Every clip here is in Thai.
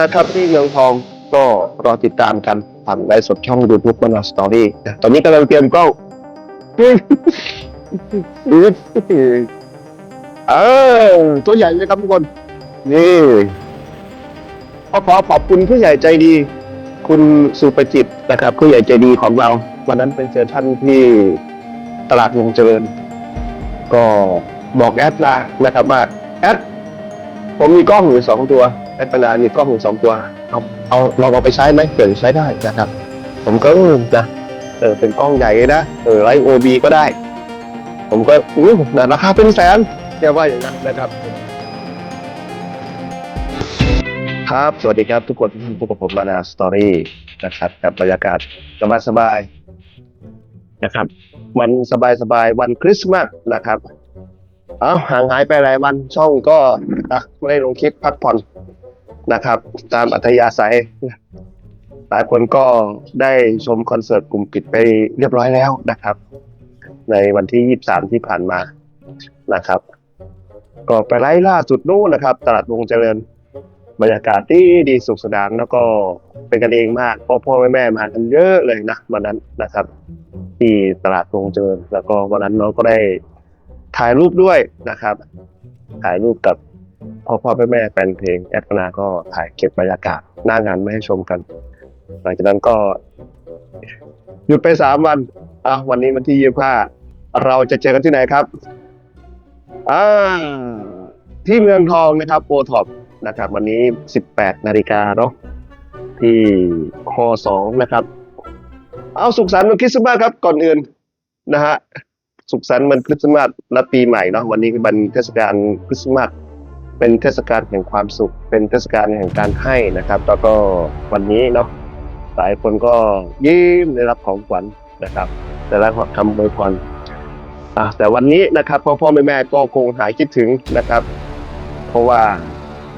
นะครับที่เมืองทองก็รอติดตามกันผ่านไลฟ์สดช่องยูทูบมนาสตอรี่นะตอนนี้กำลังเตรียมกล้องเออตัวใหญ่เลยครับทุกคน นี่ขอขอขอบคุณผู้ใหญ่ใจดี คุณสุประจิตนะครับ ผู้ใหญ่ใจดีของเรา วันนั้นไปเจอท่านที่ตลาดวงเจริญ ก็บอกแอดลานะครับว่าแอดผมมีกล้องอยู่สองตัว แอดปนามีกล้องอยู่สองตัว เอาเอาลองเอาไปใช้ไหมเผื่อจะใช้ได้นะครับ ผมก็เออนะเออเป็นกล้องใหญ่นะเออไลท์โอบีก็ได้ ผมก็อู้นะราคาเป็นแสนแกว่าอย่างนั้นนะครับ ครับ สวัสดีครับทุกคนพบกับผมมานาสตอรี่นะครับกับบรรยากาศสบายๆนะครับ วันสบายๆวันคริสต์มาสนะครับ เอาห่างหายไปหลายวันช่องก็อะไม่ได้ลงคลิปพักผ่อน นะครับ ตามอัธยาศัย หลายคนก็ได้ชมคอนเสิร์ตกลุ่มปิดไปเรียบร้อยแล้วนะครับ ในวันที่ 23 ที่ผ่านมานะครับ ก็ไปไล่ล่าสุดนู้นนะครับ ตลาดวงเจริญบรรยากาศที่ดีสุขสนานแล้วก็เป็นกันเองมากพ่อพ่อแม่แม่มากันเยอะเลยนะวันนั้นนะครับ ที่ตลาดวงเจริญแล้วก็วันนั้นเราก็ได้ถ่ายรูปด้วยนะครับ ถ่ายรูปกับ พ่อพ่อแม่แม่แฟนเพลงแอดนาก็ถ่ายเก็บบรรยากาศหน้างานไม่ให้ชมกัน หลังจากนั้นก็หยุดไปสามวันอะวันนี้วันที่ยี่ห้าเราจะเจอกันที่ไหนครับอ่าที่เมืองทองนะครับโอท็อปนะครับ วันนี้18นาฬิกาเนาะที่คอสองนะครับ เอาสุขสันต์วันคริสต์มาสครับก่อนอื่นนะฮะสุขสันต์วันคริสต์มาสและปีใหม่เนาะวันนี้เป็นวันเทศกาลคริสต์มาส เป็นเทศกาลแห่งความสุข เป็นเทศกาลแห่งการให้นะครับ แล้วก็วันนี้เนาะหลายคนก็ยิ้มได้รับของขวัญนะครับได้รับคำอวยพรอะแต่วันนี้นะครับพ่อพ่อแม่แม่ก็คงหายคิดถึงนะครับ เพราะว่า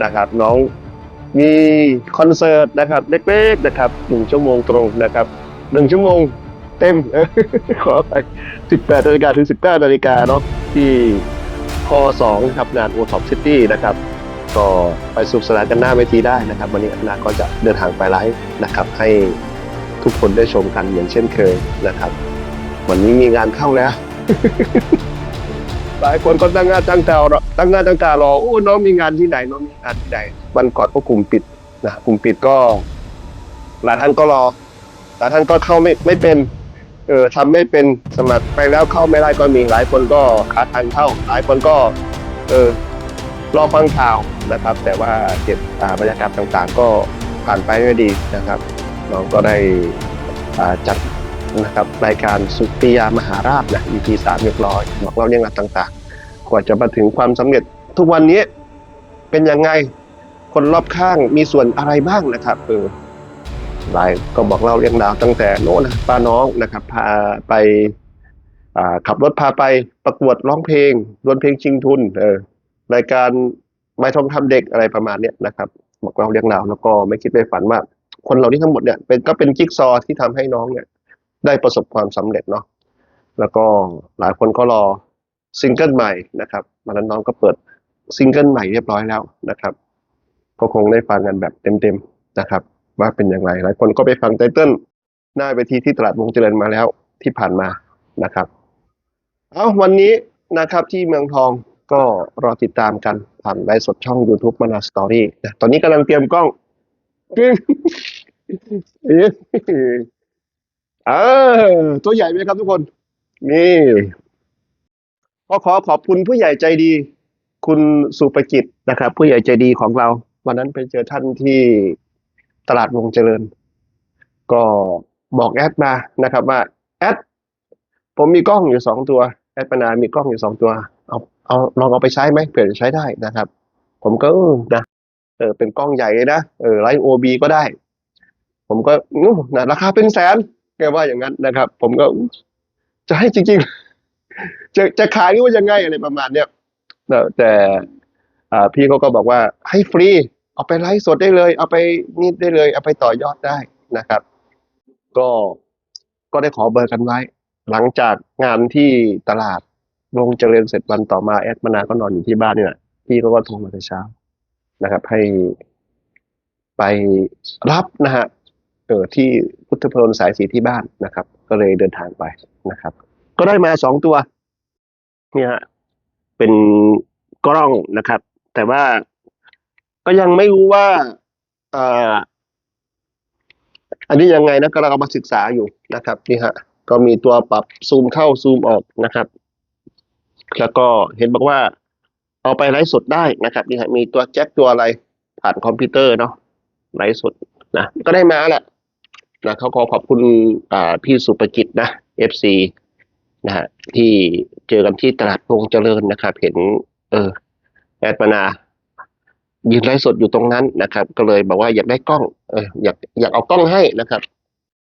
นะครับน้องมีคอนเสิร์ตนะครับเล็กๆนะครับหนึ่งชั่วโมงตรงนะครับหนึ่งชั่วโมงเต็มเออขอไปสิบแปดนาฬิกาถึงสิบเก้านาฬิกาเนาะที่ คอสองครับงานโอท็อปซิตี้นะครับก็ไปสนุกสนานกันหน้าเวทีได้นะครับ วันนี้อนาก็จะเดินทางไปไลฟ์นะครับให้ทุกคนได้ชมกันเหมือนเช่นเคยนะครับ วันนี้มีงานเข้าแล้ว หลายคนก็ตั้งงานตั้งตารอตั้งงานตั้งตารอโอ้น้องมีงานที่ไหนน้องมีงานที่ไหนวันก่อนก็กลุ่มปิดนะกลุ่มปิดก็หลายท่านก็รอหลายท่านก็เข้าไม่ไม่เป็น เออทำไม่เป็นสมัครไปแล้วเข้าไม่ได้ก็มีหลายคนก็ขาดทางเข้าหลายคนก็เออรอฟังข่าวนะครับ แต่ว่าเก็บบรรยากาศต่างๆ ก็ผ่านไปด้วยดีนะครับน้องก็ได้จัดนะครับรายการสุติยามหาราชนะ EP สามเรียบร้อยบอกเล่าเรื่องราวต่างๆ กว่าจะมาถึงความสำเร็จทุกวันนี้เป็นยังไงคนรอบข้างมีส่วนอะไรบ้างนะครับเออ หลายก็บอกเล่าเรื่องราวตั้งแต่โน้นนะป้าน้องนะครับพาไปขับรถพาไปประกวดร้องเพลงดวลเพลงชิงทุนเออรายการไม้ทองคำเด็กอะไรประมาณเนี้ยนะครับ บอกเล่าเรื่องราวแล้วก็ไม่คิดไม่ฝันว่า คนเหล่านี้ทั้งหมดเนี่ยเป็นก็เป็นจิ๊กซอว์ที่ทำให้น้องเนี่ยได้ประสบความสำเร็จเนาะแล้วก็หลายคนก็รอซิงเกิลใหม่นะครับวันนั้นน้องก็เปิดซิงเกิลใหม่เรียบร้อยแล้วนะครับก็คงได้ฟังกันแบบเต็มๆนะครับ ว่าเป็นอย่างไร หลายคนก็ไปฟังไตเติ้ลหน้าเวทีที่ตลาดวงเจริญมาแล้วที่ผ่านมานะครับ เอาวันนี้นะครับที่เมืองทองก็รอติดตามกันผ่านไลฟ์สดช่อง YouTube มานาสตอรี่นะตอนนี้กำลังเตรียมกล้องเออตัวใหญ่ไหมครับทุกคน นี่ก็ขอขอบคุณผู้ใหญ่ใจดี คุณสุประจิตนะครับ ผู้ใหญ่ใจดีของเรา วันนั้นไปเจอท่านที่ ตลาดวงเจริญ ก็บอกแอดมานะครับว่าแอดผมมีกล้องอยู่สองตัว แอดปนามีกล้องอยู่สองตัว เอาเอาลองเอาไปใช้ไหมเผื่อจะใช้ได้นะครับ ผมก็นะเออเป็นกล้องใหญ่นะเออไลท์โอบีก็ได้ ผมก็นู้นะราคาเป็นแสนแกว่าอย่างนั้นนะครับ ผมก็จะให้จริง ๆ จะจะขายหรือว่ายังไงอะไรประมาณเนี้ยแต่อ่าพี่เขาก็บอกว่าให้ฟรี เอาไปไลฟ์สดได้เลย เอาไปนี่ได้เลย เอาไปต่อยอดได้นะครับ ก็ก็ได้ขอเบอร์กันไว้ หลังจากงานที่ตลาดวงเจริญเสร็จวันต่อมาแอดมานาก็นอนอยู่ที่บ้านนี่แหละพี่เขาก็โทรมาแต่เช้านะครับ ให้ไปรับนะฮะเออที่พุทธพลสายสีที่บ้านนะครับ ก็เลยเดินทางไปนะครับ ก็ได้มาสองตัว เนี่ยฮะเป็นกล้องนะครับ แต่ว่า ก็ยังไม่รู้ว่าอ่ออันนี้ยังไงนะก็เรากำลังศึกษาอยู่นะครับนี่ฮะก็มีตัวปรับซูมเข้าซูมออกนะครับ แล้วก็เห็นบอกว่า เอาไปไลฟ์สดได้นะครับนี่ฮะมีตัวแจ็คตัวอะไรผ่านคอมพิวเตอร์เนาะไลฟ์สดนะก็ได้มาแหละนะเขาขอขอบคุณอ่าพี่สุประจิตนะ FC นะฮะที่เจอกันที่ตลาดพงเจริญนะครับ เห็น เออแอดมานา ยืนไลฟ์สดอยู่ตรงนั้นนะครับ ก็เลยบอกว่าอยากได้กล้องเอออยากอยากเอากล้องให้นะครับ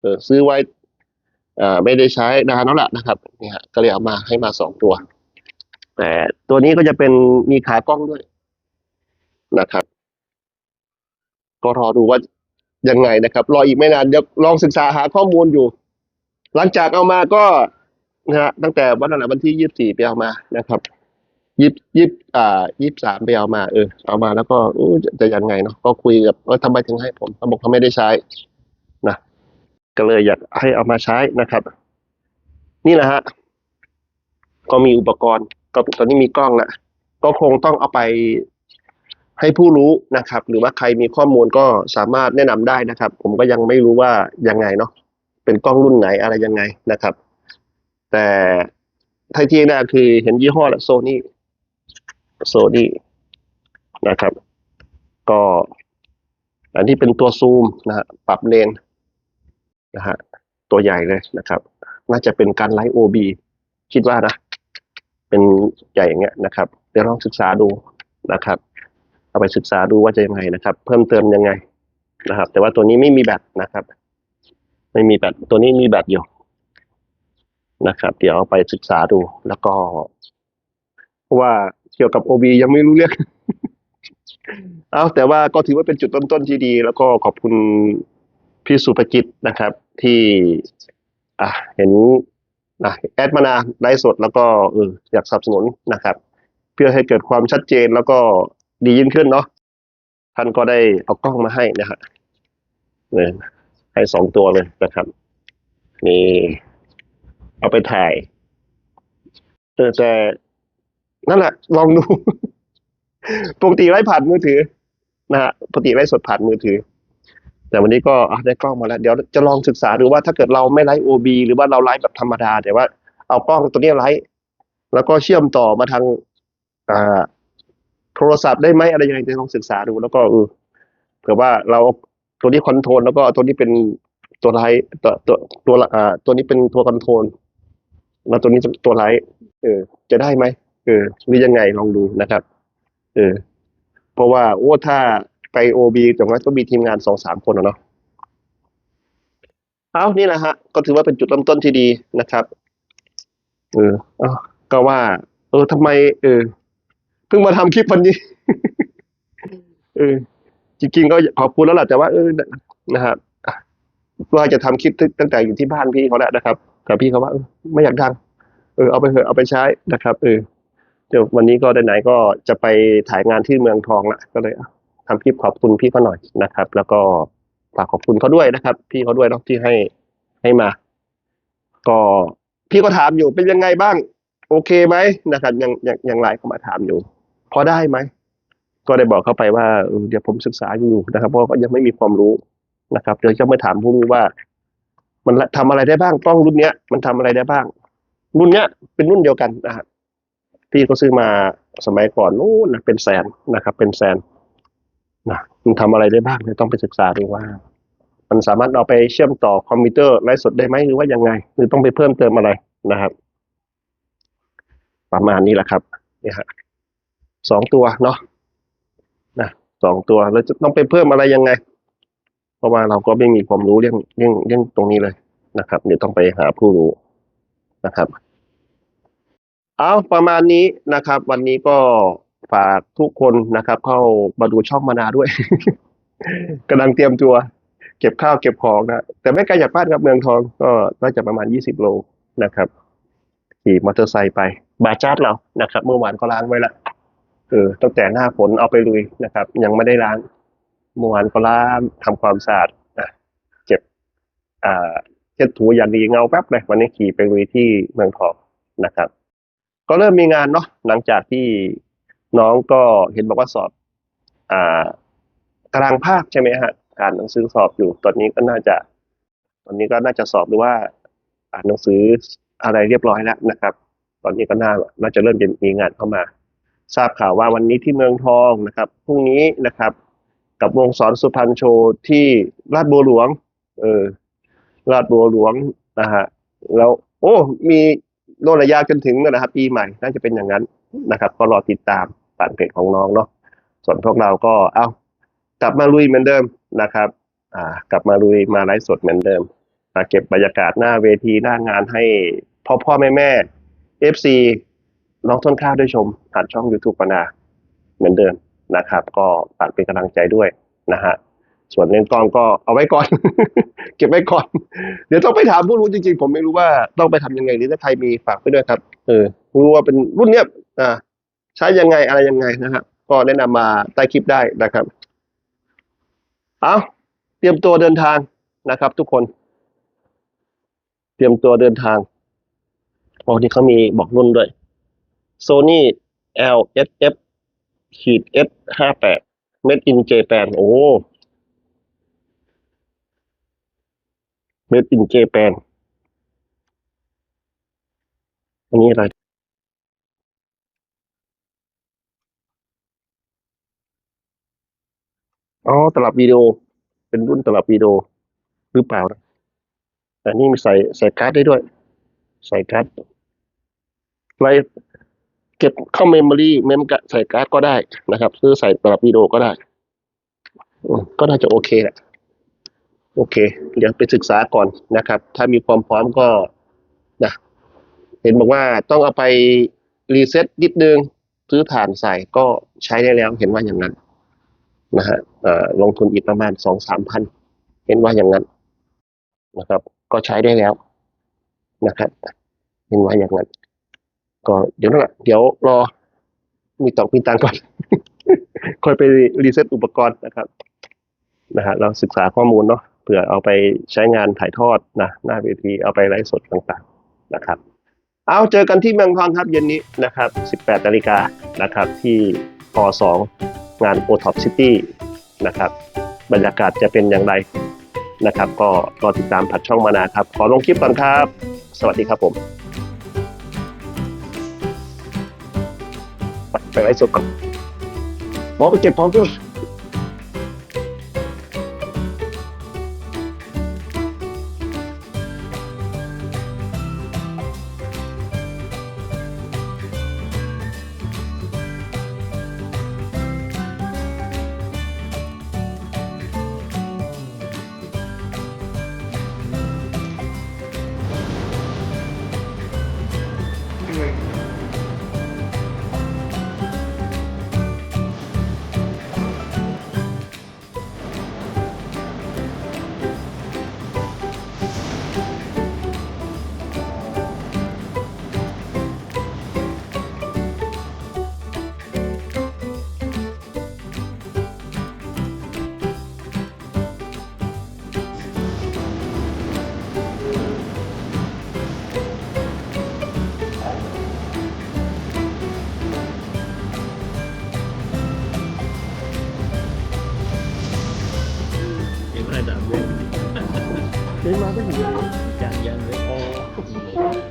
เออซื้อไว้อ่อไม่ได้ใช้นานแล้วล่ะนะครับเนี่ยก็เลยเอามาให้มาสองตัว แต่ตัวนี้ก็จะเป็นมีขากล้องด้วยนะครับ ก็รอดูว่ายังไงนะครับ รออีกไม่นานเดี๋ยวลองศึกษาหาข้อมูลอยู่ หลังจากเอามาก็นะฮะตั้งแต่วันนั้นวันที่ยี่สิบสี่ไปเอามานะครับ ยี่ยี่อ่ายี่สามไปเอามาเออเอามาแล้วก็อจะยังไงเนาะก็คุยกับว่าทำไมถึงให้ผมเขาบอกเขาไม่ได้ใช้นะก็เลยอยากให้เอามาใช้นะครับ นี่แหละฮะก็มีอุปกรณ์ ก็ตอนนี้มีกล้องละก็คงต้องเอาไปให้ผู้รู้นะครับ หรือว่าใครมีข้อมูลก็สามารถแนะนำได้นะครับ ผมก็ยังไม่รู้ว่ายังไงเนาะเป็นกล้องรุ่นไหนอะไรยังไงนะครับ แต่ท้ายที่แน่คือเห็นยี่ห้อละโซนี่ โซนี่นะครับ ก็ อันนี้เป็นตัวซูมนะฮะปรับเลนนะฮะตัวใหญ่เลยนะครับ น่าจะเป็นการไลฟ์ OB คิดว่านะ เป็นใหญ่อย่างเงี้ยนะครับ เดี๋ยวลองศึกษาดูนะครับ เอาไปศึกษาดูว่าจะยังไงนะครับ เพิ่มเติมยังไงนะครับ แต่ว่าตัวนี้ไม่มีแบตนะครับ ไม่มีแบตตัวนี้มีแบตอยู่นะครับ เดี๋ยวเอาไปศึกษาดูแล้วก็เพราะว่า เกี่ยวกับ OB ยังไม่รู้เรื่องเอาแต่ว่าก็ถือว่าเป็นจุดเริ่มต้นที่ดี แล้วก็ขอบคุณพี่สุภกิจนะครับ ที่ อะเห็นนะแอดมานาไลฟ์สดแล้วก็เอออยากสนับสนุนนะครับ เพื่อให้เกิดความชัดเจนแล้วก็ดียิ่งขึ้นเนาะท่านก็ได้เอากล้องมาให้นะฮะเนี่ยให้สองตัวเลยนะครับ นี่ เอาไปถ่ายเออแต่ นั่นแหละ ลองดู ปกติไลฟ์ผ่านมือถือนะฮะปกติไลฟ์สดผ่านมือถือ แต่วันนี้ก็ได้กล้องมาแล้ว เดี๋ยวจะลองศึกษาดูว่าถ้าเกิดเราไม่ไลฟ์โอบีหรือว่าเราไลฟ์แบบธรรมดา แต่ว่าเอากล้องตัวนี้ไลฟ์แล้วก็เชื่อมต่อมาทางอ่าโทรศัพท์ได้ไหมอะไรยังไงจะลองศึกษาดู แล้วก็เออเผื่อว่าเราตัวนี้คอนโทรลแล้วก็ตัวนี้เป็นตัวไลฟ์ตัวตัวตัวอ่าตัวนี้เป็นตัวคอนโทรลแล้วตัวนี้ตัวไลฟ์เออจะได้ไหม เออหรือยังไงลองดูนะครับ เออ เพราะว่าโอ้ถ้าไปโอบีตรงนั้นก็มีทีมงานสองสามคนอะเนาะเอานี่แหละฮะ ก็ถือว่าเป็นจุดเริ่มต้นที่ดีนะครับ เออเอาก็ว่า เออทำไม เออเพิ่งมาทำคลิปวันนี้ เออ จริงๆก็ขอบคุณแล้วแหละแต่ว่าเออนะครับว่าจะทำคลิปตั้งแต่อยู่ที่บ้านพี่เขาแหละนะครับแต่พี่เขาว่าไม่อยากดัง เออเอาไปเถอะเอาไปใช้นะครับ เออ เดี๋ยววันนี้ก็ไหนๆก็จะไปถ่ายงานที่เมืองทองละก็เลยทำคลิปขอบคุณพี่เขาหน่อยนะครับ แล้วก็ฝากขอบคุณเขาด้วยนะครับ พี่เขาด้วยเนาะที่ให้ให้มา ก็พี่ก็ถามอยู่เป็นยังไงบ้าง โอเคไหมนะครับ ยังยังยังไลน์เข้ามาถามอยู่ พอได้ไหมก็ได้บอกเขาไปว่าเดี๋ยวผมศึกษาอยู่นะครับเพราะก็ยังไม่มีความรู้นะครับเดี๋ยวจะมาถามพวกนี้ว่า มันทำอะไรได้บ้างกล้องรุ่นเนี้ย มันทำอะไรได้บ้าง รุ่นเนี้ยเป็นรุ่นเดียวกันนะครับ พี่ก็ซื้อมาสมัยก่อนนู้นนะเป็นแสนนะครับ เป็นแสนนะมันทำอะไรได้บ้างเนี่ยต้องไปศึกษาดูว่า มันสามารถเอาไปเชื่อมต่อคอมพิวเตอร์ไลฟ์สดได้ไหมหรือว่ายังไง หรือต้องไปเพิ่มเติมอะไรนะครับ ประมาณนี้แหละครับนี่ฮะสองตัวเนาะนะสองตัวแล้วจะต้องไปเพิ่มอะไรยังไง เพราะว่าเราก็ไม่มีความรู้เรื่องเรื่องเรื่องตรงนี้เลยนะครับเดี๋ยวต้องไปหาผู้รู้นะครับ เอาประมาณนี้นะครับ วันนี้ก็ฝากทุกคนนะครับ เข้ามาดูช่องมานาด้วย กำลังเตรียมตัว เก็บข้าวเก็บของนะแต่ไม่ไกลจากบ้านครับเมืองทองก็น่าจะประมาณยี่สิบโลนะครับขี่มอเตอร์ไซค์ไป บาจาร์ดเรานะครับ เมื่อวานก็ล้างไว้ละเออตั้งแต่หน้าฝนเอาไปลุยนะครับ ยังไม่ได้ล้างเมื่อวานก็ล้างทำความสะอาดนะเก็บอ่าเช็ดถูอย่างดีเงาแป๊บเลยวันนี้ขี่ไปลุยที่เมืองทองนะครับ ก็เริ่มมีงานเนาะหลังจากที่น้องก็เห็นบอกว่าสอบ อ่ากลางภาคใช่ไหมฮะการหนังสือสอบอยู่ ตอนนี้ก็น่าจะ ตอนนี้ก็น่าจะสอบหรือว่า อ่านหนังสืออะไรเรียบร้อยแล้วนะครับ ตอนนี้ก็น่าน่าจะเริ่มจะมีงานเข้ามา ทราบข่าวว่าวันนี้ที่เมืองทองนะครับพรุ่งนี้นะครับ กับวงสอนสุพรรณโชว์ที่ลาดบัวหลวง เออลาดบัวหลวงนะฮะแล้ว โอ้ มี โน่นระยะจนถึงนะครับปีใหม่น่าจะเป็นอย่างนั้นนะครับ ก็รอติดตามผ่านเพจของน้องเนาะส่วนพวกเราก็เอากลับมาลุยเหมือนเดิมนะครับอ่ากลับมาลุยมาไลฟ์สดเหมือนเดิมมาเก็บบรรยากาศหน้าเวทีหน้างานให้พ่อพ่อแม่แม่เอฟซีน้องต้นข้าวได้ชมผ่านช่อง YouTube ปนาเหมือนเดิมนะครับ ก็ฝากเป็นกำลังใจด้วยนะฮะส่วนเล่นกล้องก็เอาไว้ก่อน เก็บไว้ก่อน เดี๋ยวต้องไปถามผู้รู้จริงๆ ผมไม่รู้ว่าต้องไปทำยังไงหรือถ้าใครมีฝากไปด้วยครับ เออรู้ว่าเป็นรุ่นเนี้ยอ่าใช้ยังไงอะไรยังไงนะครับก็แนะนำมาใต้คลิปได้นะครับ เอาเตรียมตัวเดินทางนะครับ ทุกคน เตรียมตัวเดินทางโอ้นี่เขามีบอกรุ่นด้วย Sony LSF ขีด S ห้าแปด Made in Japan โอ้ Made in Japan อันนี้อะไรอ๋อตลับวิดีโอ เป็นรุ่นตลับวิดีโอหรือเปล่านะแต่นี่มีใส่ใส่การ์ดได้ด้วย ใส่การ์ดไว้เก็บเข้าเมมโมรี่เมมกะใส่การ์ดก็ได้นะครับ ซื้อใส่ตลับวิดีโอก็ได้ ก็น่าจะโอเคแหละ โอเค เดี๋ยวไปศึกษาก่อนนะครับ ถ้ามีความพร้อมก็นะเห็นบอกว่าต้องเอาไปรีเซ็ตนิดนึงซื้อฐานใส่ก็ใช้ได้แล้วเห็นว่าอย่างนั้นนะฮะอ่อลงทุนอีกประมาณสองสามพันเห็นว่าอย่างนั้นนะครับ ก็ใช้ได้แล้วนะครับเห็นว่าอย่างนั้น ก็เดี๋ยวนั่นแหละเดี๋ยวรอมีตอกมีตังก่อน ค่อยไปรีเซ็ตอุปกรณ์นะครับนะฮะเราศึกษาข้อมูลเนาะ เผื่อเอาไปใช้งานถ่ายทอดนะหน้าเวทีเอาไปไลฟ์สดต่างๆนะครับ เอาเจอกันที่เมืองทองครับเย็นนี้นะครับ 18นาฬิกานะครับที่ป2งาน o t o p City นะครับบรรยากาศจะเป็นอย่างไรนะครับ ก็รอติดตามผัดช่องมานาครับ ขอลงคลิปก่อนครับ สวัสดีครับผมไปไลฟ์สดก่อนหมอไปเก็บของด้วย เดินมาไม่ถึงยังยังเลยโอ้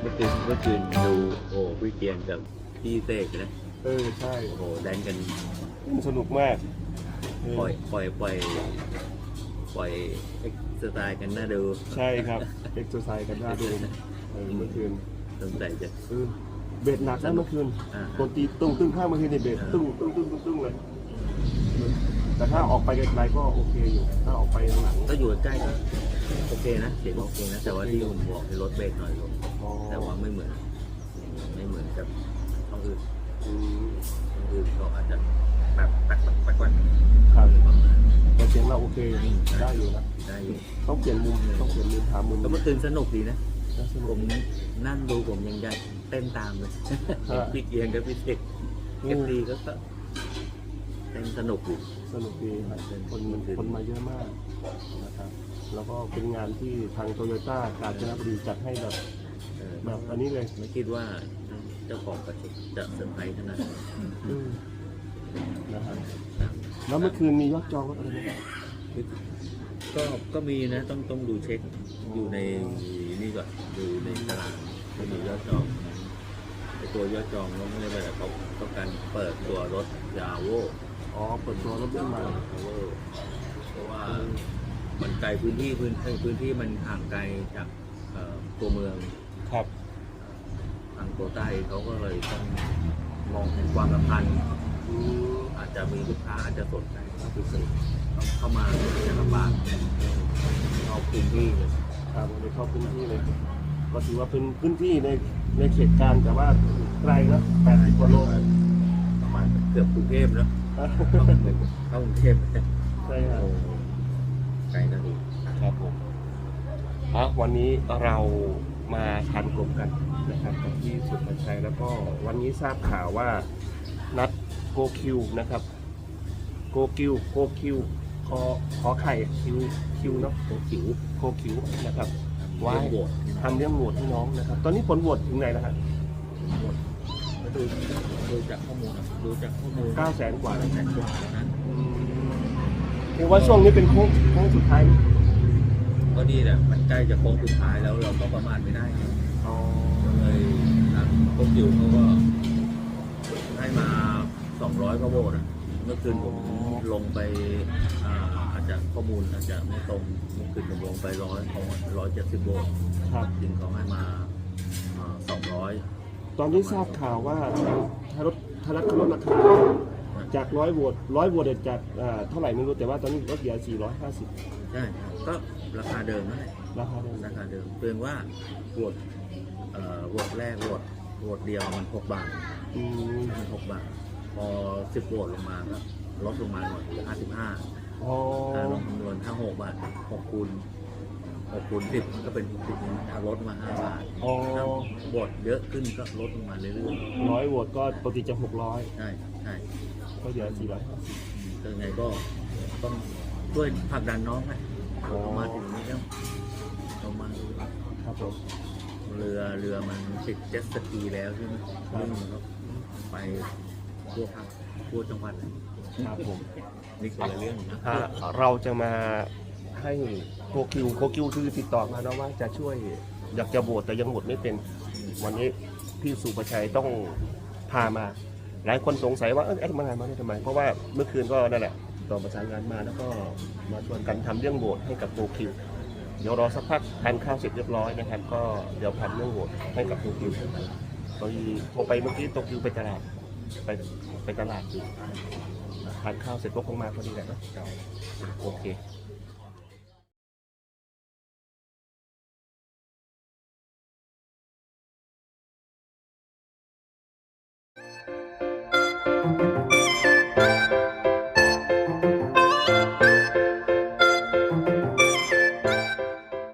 เมื่อคืนเมื่อคืนดูโอ้พี่เกียงกับพี่เสกนะเออใช่โอ้โหแดนกันสนุกมากเปล่อยปล่อยปล่อยปล่อยเอ็กซ์ไตล์กันน่าดูใช่ครับเอ็กซ์ไซส์กันน้าดูเออเมื่อคืนสงสัยจะเออเบสหนักนะเมื่อคืนอ่าดนตรีตึ้งตึ้งข้างเมื่อคืนนี่เบสตึ้งตึ้งตึ้งตึ้งตึ้งเลยแต่ถ้าออกไปไกลๆก็โอเคอยู่ ถ้าออกไปหลังก็อยู่ใกล้ก็ โอเคนะเสียงโอเคนะ แต่ว่าที่ผมบอกให้ลดเบรกหน่อยลงอ๋อแต่ว่าไม่เหมือน ไม่เหมือนกับท้องอื่นอืมท้องอื่นเขาอาจจะแบบแปลกๆแปลกๆครับประมาณแต่เสียงเราโอเคได้อยู่นะได้อยู่ต้องเปลี่ยนมุมต้องเปลี่ยนมุมหามุมก็เมื่อคืนสนุกดีนะน่าสนุผกมนั่งดูผมยังจะเต้นตามเลยฮะพี่เกียงกับพี่เทคอืเอฟมซีก็ก็เต้นสนุกอยู่สนุกดีครับคนคนมาเยอะมากนะครับ แล้วก็เป็นงานที่ทางโตโยต้ากาญจนบุรีจัดให้แบบเออแบบอันนี้เลย ไม่คิดว่าเจ้าของประเทศจะเซอร์ไพรส์ขนาดนั้นอืมนะครับแล้วเมื่อคืนมียอดจองรถอะไรไหมก็ก็มีนะต้องต้องดูเช็คอยู่ในนี่ก่อนดูในตลาดก็มียอดจองไอตัวยอดจองเราไม่ได้ไปแต่เขาต้องการเปิดตัวรถยาโวอ๋อเปิดตัวรถรุ่นใหม่เพราะว่า มันไกลพื้นที่พื้นที่พื้นที่มันห่างไกลจากเอ่อตัวเมืองครับ ทางตัวใต้เขาก็เลยต้องมองเห็นความสัมพันธ์อืมอาจจะมีลูกค้าอาจจะสนใจเข้าไปซื้อต้องเข้ามาจะลำบากเข้าพื้นที่เลยครับวันนี้เข้าพื้นที่เลย ก็ถือว่าเป็นพื้นที่ในในเขตการแต่ว่าไกลนะ80กว่าโลประมาณเกือบกรุงเทพเนอะเข้าเมืองเข้ากรุงเทพใช่ครับ โอ้ ไกลนะดูครับผมอะวันนี้เรามาทานกลมกันนะครับกับที่สุดชัยแล้วก็วันนี้ทราบข่าวว่านัดโกคิวนะครับ โกคิวโกคิวขอขอไข่คิวคิวเนาะโกคิวโกคิวนะครับไว้โหวตทำเรื่องโหวตให้น้องนะครับ ตอนนี้ผลโหวตถึงไหนแล้วครับดูดูจากข้อมูลนะดูจากข้อมูลเก้าแสนกว่าแล้วแสนกว่าแล้วนะ เรียกว่าช่วงนี้เป็นโค้งโค้งสุดท้ายไหมก็ดีแหละมันใกล้จะโค้งสุดท้ายแล้วเราก็ประมาทไม่ได้ไงอ๋อก็เลยทางพวกดิวเขาก็ให้มา200กว่าโวลต์อะเมื่อคืนผมลงไปอ่าอาจจะข้อมูลอาจจะไม่ตรงเมื่อคืนผมลงไปร้อยของร้อยเจ็ดสิบโวลต์ครับจริงเขาให้มาสองร้อยตอนที่ทราบข่าวว่าถ้ารถถ้ารถลดราคา จากร้อยโหวตร้อยโหวตเนี่ยจากอ่าเท่าไหร่ไม่รู้แต่ว่าตอนนี้ลดเหลือ450 ใช่ครับก็ราคาเดิมนั่นแหละราคาเดิมราคาเดิมเพียงว่าโหวตเอ่อโหวตแรกโหวตโหวตเดียวมันหกบาทอืมมันหกบาท พอสิบโหวตลงมาก็ลดลงมาหน่อยเหลือห้าสิบห้าอ๋อถ้าลองคำนวณถ้าหกบาทหกคูณหกคูณสิบมันก็เป็นหกสิบถ้าลดมาห้าบาทอ๋อถ้าโหวตเยอะขึ้นก็ลดลงมาเรื่อยร้อยโหวตก็ปกติจะๆใช่ใช่600 ก็เหลือ450ก็ยังไงก็ต้องช่วยผลักดันน้องนะอ๋อเรามาถึงนี้แล้วเรามาครับผมเรือเรือมันติดเจ็ตสกีแล้วใช่ไหมครับเรื่องมันก็ไปทั่วภาคทั่วจังหวัดเลยครับผมนี่คือเรื่องนะถ้าเราจะมาให้โคคิวโคคิวคือติดต่อมาเนาะว่าจะช่วยอยากจะโหวตแต่ยังโหวตไม่เป็น วันนี้พี่สุประชัยต้องพามา หลายคนสงสัยว่าเออแอดมางานมาได้ทำไม เพราะว่าเมื่อคืนก็นั่นแหละต่อประสานงานมาแล้วก็มาชวนกันทำเรื่องโหวตให้กับโตคิวเดี๋ยวรอสักพักทานข้าวเสร็จเรียบร้อยนะครับ ก็เดี๋ยวทำเรื่องโหวตให้กับโตคิวตอนโทรไปเมื่อกี้โตคิวไปตลาดไปไปตลาดอยู่ทานข้าวเสร็จก็คงมาพอดีแหละนะโอเค